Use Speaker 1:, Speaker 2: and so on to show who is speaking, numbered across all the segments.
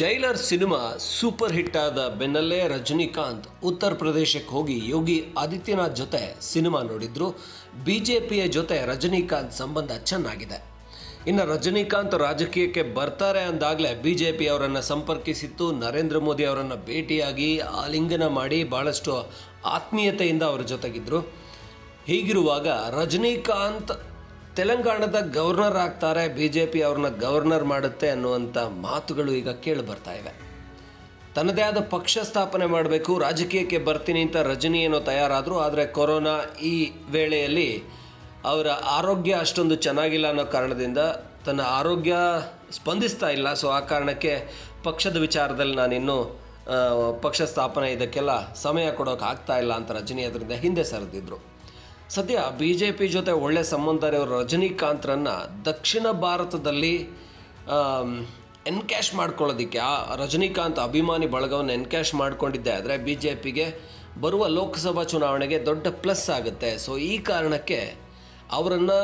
Speaker 1: Jailer cinema super hit ಆದ ಬೆನ್ನಲ್ಲೇ ರಜನಿಕಾಂತ್ ಉತ್ತರ ಪ್ರದೇಶಕ್ಕೆ ಹೋಗಿ ಯೋಗಿ ಆದಿತ್ಯನಾಥ್ ಜೊತೆ ಸಿನಿಮಾ ನೋಡಿದ್ರು. ಬಿಜೆಪಿಯ ಜೊತೆ ರಜನಿಕಾಂತ್ ಸಂಬಂಧ ಚೆನ್ನಾಗಿದೆ. ಇನ್ನು ರಜನಿಕಾಂತ್ ರಾಜಕೀಯಕ್ಕೆ ಬರ್ತಾರೆ ಅಂದಾಗಲೇ ಬಿ ಜೆ ಪಿ ಅವರನ್ನು ಸಂಪರ್ಕಿಸಿತ್ತು. ನರೇಂದ್ರ ಮೋದಿ ಅವರನ್ನು ಭೇಟಿಯಾಗಿ ಆಲಿಂಗನ ಮಾಡಿ ಭಾಳಷ್ಟು ಆತ್ಮೀಯತೆಯಿಂದ ಅವರ ಜೊತೆಗಿದ್ದರು ಹೀಗಿರುವಾಗ ರಜನಿಕಾಂತ್ ತೆಲಂಗಾಣದ ಗವರ್ನರ್ ಆಗ್ತಾರೆ ಬಿ ಜೆ ಪಿ ಅವ್ರನ್ನ ಗವರ್ನರ್ ಮಾಡುತ್ತೆ ಅನ್ನುವಂಥ ಮಾತುಗಳು ಈಗ ಕೇಳಿ ಬರ್ತಾ ಇವೆ. ತನ್ನದೇ ಆದ ಪಕ್ಷ ಸ್ಥಾಪನೆ ಮಾಡಬೇಕು, ರಾಜಕೀಯಕ್ಕೆ ಬರ್ತೀನಿ ಅಂತ ರಜನಿ ಏನೋ ತಯಾರಾದರು, ಆದರೆ ಕೊರೋನಾ ಈ ವೇಳೆಯಲ್ಲಿ ಅವರ ಆರೋಗ್ಯ ಅಷ್ಟೊಂದು ಚೆನ್ನಾಗಿಲ್ಲ ಅನ್ನೋ ಕಾರಣದಿಂದ ತನ್ನ ಆರೋಗ್ಯ ಸ್ಪಂದಿಸ್ತಾ ಇಲ್ಲ. ಸೊ ಆ ಕಾರಣಕ್ಕೆ ಪಕ್ಷದ ವಿಚಾರದಲ್ಲಿ ನಾನಿನ್ನು ಪಕ್ಷ ಸ್ಥಾಪನೆ ಇದಕ್ಕೆಲ್ಲ ಸಮಯ ಕೊಡೋಕೆ ಆಗ್ತಾ ಇಲ್ಲ ಅಂತ ರಜನಿ ಅದರಿಂದ ಹಿಂದೆ ಸರಿದಿದ್ರು. ಸದ್ಯ ಬಿ ಜೆ ಪಿ ಜೊತೆ ಒಳ್ಳೆ ಸಂಬಂಧ ಇರೋ ರಜನಿಕಾಂತ್ರನ್ನ ದಕ್ಷಿಣ ಭಾರತದಲ್ಲಿ ಎನ್ಕ್ಯಾಶ್ ಮಾಡ್ಕೊಳ್ಳೋದಕ್ಕೆ, ಆ ರಜನಿಕಾಂತ್ ಅಭಿಮಾನಿ ಬಳಗವನ್ನು ಎನ್ಕ್ಯಾಶ್ ಮಾಡ್ಕೊಂಡಿದ್ದೆ ಆದರೆ ಬಿ ಜೆ ಪಿಗೆ ಬರುವ ಲೋಕಸಭಾ ಚುನಾವಣೆಗೆ ದೊಡ್ಡ ಪ್ಲಸ್ ಆಗುತ್ತೆ. ಸೊ ಈ ಕಾರಣಕ್ಕೆ ಅವರನ್ನು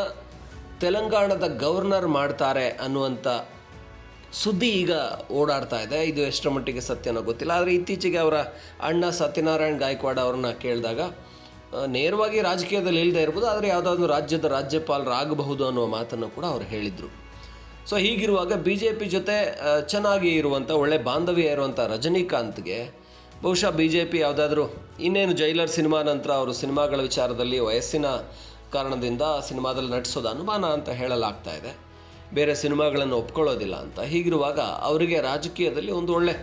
Speaker 1: ತೆಲಂಗಾಣದ ಗವರ್ನರ್ ಮಾಡ್ತಾರೆ ಅನ್ನುವಂಥ ಸುದ್ದಿ ಈಗ ಓಡಾಡ್ತಾ ಇದೆ. ಇದು ಎಷ್ಟರ ಮಟ್ಟಿಗೆ ಸತ್ಯನೋ ಗೊತ್ತಿಲ್ಲ. ಆದರೆ ಇತ್ತೀಚೆಗೆ ಅವರ ಅಣ್ಣ ಸತ್ಯನಾರಾಯಣ್ ಗಾಯಕ್ವಾಡ್ ಅವ್ರನ್ನ ಕೇಳಿದಾಗ ನೇರವಾಗಿ ರಾಜಕೀಯದಲ್ಲಿ ಇಲ್ಲದೆ ಇರ್ಬೋದು, ಆದರೆ ಯಾವುದಾದ್ರು ರಾಜ್ಯದ ರಾಜ್ಯಪಾಲರಾಗಬಹುದು ಅನ್ನೋ ಮಾತನ್ನು ಕೂಡ ಅವರು ಹೇಳಿದರು. ಸೊ ಹೀಗಿರುವಾಗ ಬಿ ಜೆ ಪಿ ಜೊತೆ ಚೆನ್ನಾಗಿ ಇರುವಂಥ ಒಳ್ಳೆ ಬಾಂಧವ್ಯ ಇರುವಂಥ ರಜನಿಕಾಂತ್ಗೆ ಬಹುಶಃ ಬಿ ಜೆ ಪಿ ಯಾವುದಾದ್ರೂ ಇನ್ನೇನು ಜೈಲರ್ ಸಿನಿಮಾ ನಂತರ ಅವರು ಸಿನಿಮಾಗಳ ವಿಚಾರದಲ್ಲಿ ವಯಸ್ಸಿನ ಕಾರಣದಿಂದ ಸಿನಿಮಾದಲ್ಲಿ ನಟಿಸೋದು ಅನುಮಾನ ಅಂತ ಹೇಳಲಾಗ್ತಾ ಇದೆ. ಬೇರೆ ಸಿನಿಮಾಗಳನ್ನು ಒಪ್ಕೊಳ್ಳೋದಿಲ್ಲ ಅಂತ. ಹೀಗಿರುವಾಗ ಅವರಿಗೆ ರಾಜಕೀಯದಲ್ಲಿ ಒಂದು ಒಳ್ಳೆ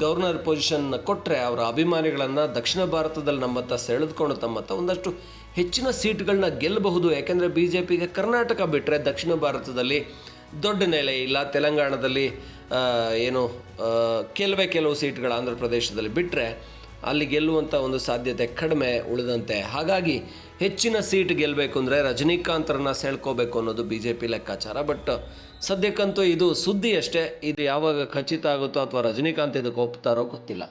Speaker 1: ಗವರ್ನರ್ ಪೊಸಿಷನ್ ಕೊಟ್ಟರೆ ಅವರ ಅಭಿಮಾನಿಗಳನ್ನು ದಕ್ಷಿಣ ಭಾರತದಲ್ಲಿ ನಮ್ಮತ್ತ ಸೆಳೆದುಕೊಂಡು ತಮ್ಮತ್ತ ಒಂದಷ್ಟು ಹೆಚ್ಚಿನ ಸೀಟ್ಗಳನ್ನ ಗೆಲ್ಲಬಹುದು. ಯಾಕೆಂದರೆ ಬಿ ಜೆ ಪಿಗೆ ಕರ್ನಾಟಕ ಬಿಟ್ಟರೆ ದಕ್ಷಿಣ ಭಾರತದಲ್ಲಿ ದೊಡ್ಡ ನೆಲೆ ಇಲ್ಲ. ತೆಲಂಗಾಣದಲ್ಲಿ ಏನು ಕೆಲವೇ ಕೆಲವು ಸೀಟ್ಗಳು ಆಂಧ್ರ ಪ್ರದೇಶದಲ್ಲಿ ಬಿಟ್ಟರೆ ಅಲ್ಲಿ ಗೆಲ್ಲುವಂಥ ಒಂದು ಸಾಧ್ಯತೆ ಕಡಿಮೆ ಉಳಿದಂತೆ. ಹಾಗಾಗಿ ಹೆಚ್ಚಿನ ಸೀಟ್ ಗೆಲ್ಲಬೇಕು ಅಂದರೆ ರಜನಿಕಾಂತ್ರನ್ನ ಸೆಳ್ಕೋಬೇಕು ಅನ್ನೋದು ಬಿ ಜೆ ಪಿ ಲೆಕ್ಕಾಚಾರ. ಬಟ್ ಸದ್ಯಕ್ಕಂತೂ ಇದು ಸುದ್ದಿ ಅಷ್ಟೇ. ಇದು ಯಾವಾಗ ಖಚಿತ ಆಗುತ್ತೋ ಅಥವಾ ರಜನಿಕಾಂತ್ ಇದಕ್ಕೆ ಒಪ್ತಾರೋ ಗೊತ್ತಿಲ್ಲ.